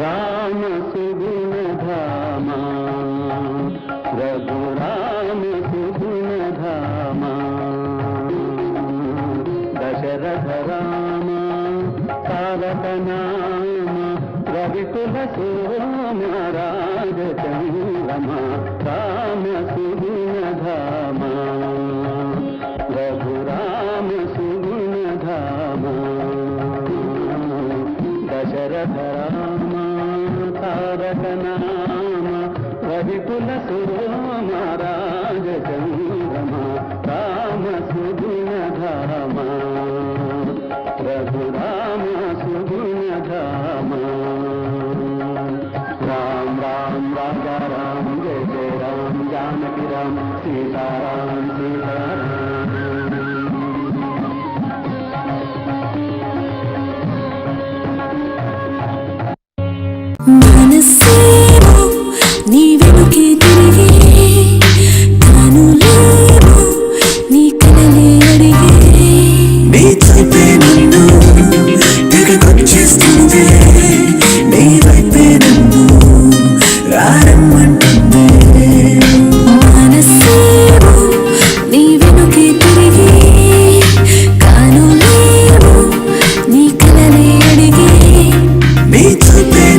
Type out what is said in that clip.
రామ సుగుణ ధామ రఘురామ సుగుణ ధామ దశరథ రామ తారక నామ రవికుల సోమ దశరథ రామ తారక నామ రవికుల సురామ రాజచంద్రమ రామ సుగుణ ధామ రఘురామ సుగుణ ధామ రామ రామ రాజా రామ జయ జయ Rama Janaki Rama Sitarama Sitarama I'm gonna see.